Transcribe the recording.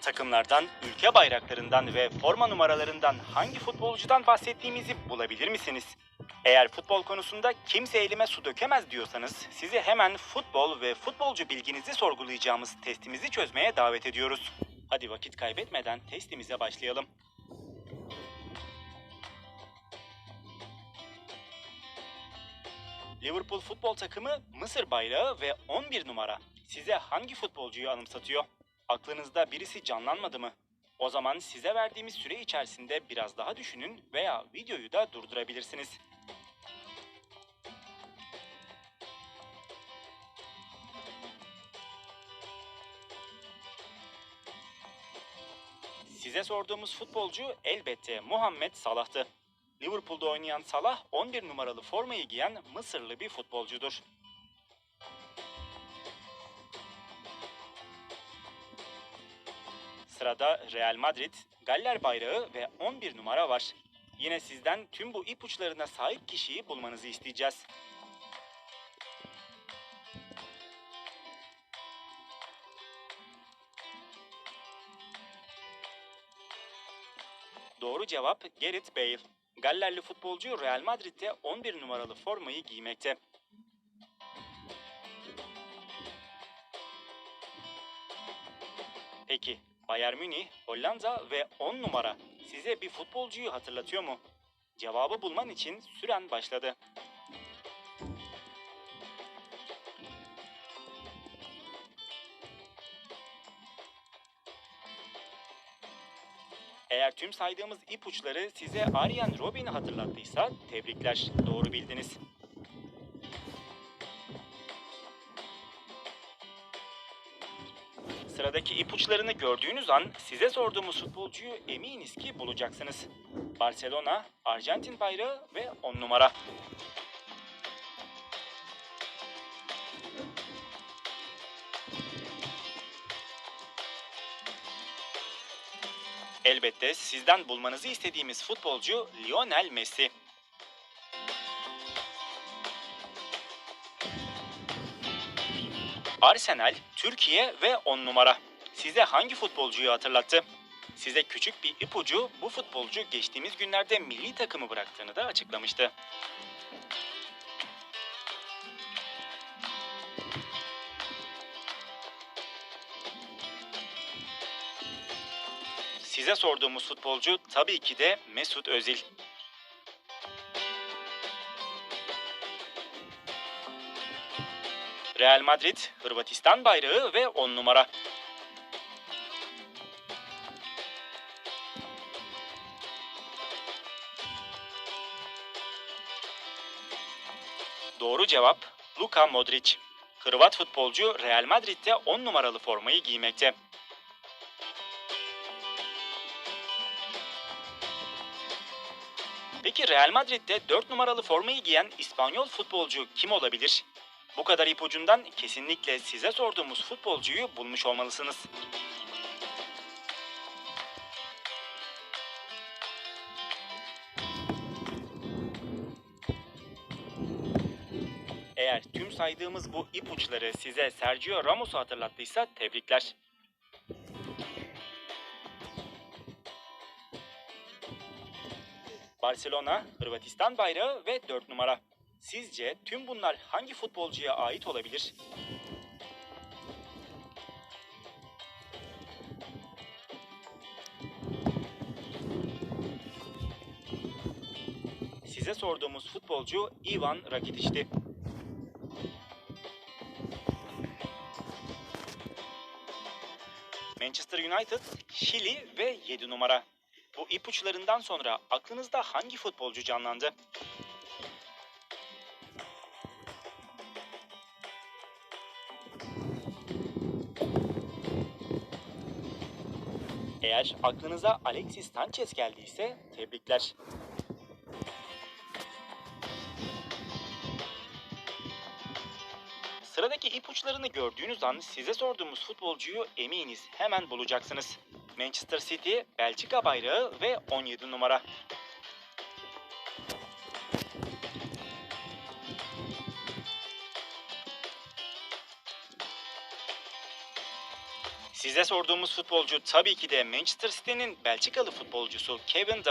Takımlardan, ülke bayraklarından ve forma numaralarından hangi futbolcudan bahsettiğimizi bulabilir misiniz? Eğer futbol konusunda kimse elime su dökemez diyorsanız sizi hemen futbol ve futbolcu bilginizi sorgulayacağımız testimizi çözmeye davet ediyoruz. Hadi vakit kaybetmeden testimize başlayalım. Liverpool futbol takımı Mısır bayrağı ve 11 numara. Size hangi futbolcuyu anımsatıyor? Aklınızda birisi canlanmadı mı? O zaman size verdiğimiz süre içerisinde biraz daha düşünün veya videoyu da durdurabilirsiniz. Size sorduğumuz futbolcu elbette Muhammed Salah'tı. Liverpool'da oynayan Salah 11 numaralı formayı giyen Mısırlı bir futbolcudur. Sırada Real Madrid, Galler bayrağı ve 11 numara var. Yine sizden tüm bu ipuçlarına sahip kişiyi bulmanızı isteyeceğiz. Doğru cevap Gareth Bale. Gallerli futbolcu Real Madrid'de 11 numaralı formayı giymekte. Peki Bayern Münih, Hollanda ve 10 numara size bir futbolcuyu hatırlatıyor mu? Cevabı bulman için süren başladı. Eğer tüm saydığımız ipuçları size Arjen Robben'i hatırlattıysa tebrikler, doğru bildiniz. Sıradaki ipuçlarını gördüğünüz an size sorduğumuz futbolcuyu eminiz ki bulacaksınız. Barcelona, Arjantin bayrağı ve 10 numara. Elbette sizden bulmanızı istediğimiz futbolcu Lionel Messi. Arsenal, Türkiye ve 10 numara. Size hangi futbolcuyu hatırlattı? Size küçük bir ipucu bu futbolcu geçtiğimiz günlerde milli takımı bıraktığını da açıklamıştı. Size sorduğumuz futbolcu tabii ki de Mesut Özil. Real Madrid, Hırvatistan bayrağı ve 10 numara. Doğru cevap Luka Modric. Hırvat futbolcu Real Madrid'de 10 numaralı formayı giymekte. Peki Real Madrid'de 4 numaralı formayı giyen İspanyol futbolcu kim olabilir? Bu kadar ipucundan kesinlikle size sorduğumuz futbolcuyu bulmuş olmalısınız. Eğer tüm saydığımız bu ipuçları size Sergio Ramos'u hatırlattıysa tebrikler. Barcelona, Hırvatistan bayrağı ve 4 numara. Sizce tüm bunlar hangi futbolcuya ait olabilir? Size sorduğumuz futbolcu Ivan Rakitic'ti. Manchester United, Şili ve 7 numara. Bu ipuçlarından sonra aklınızda hangi futbolcu canlandı? Eğer aklınıza Alexis Sanchez geldiyse tebrikler. Sıradaki ipuçlarını gördüğünüz an size sorduğumuz futbolcuyu eminiz hemen bulacaksınız. Manchester City, Belçika bayrağı ve 17 numara. Size sorduğumuz futbolcu tabii ki de Manchester City'nin Belçikalı futbolcusu Kevin De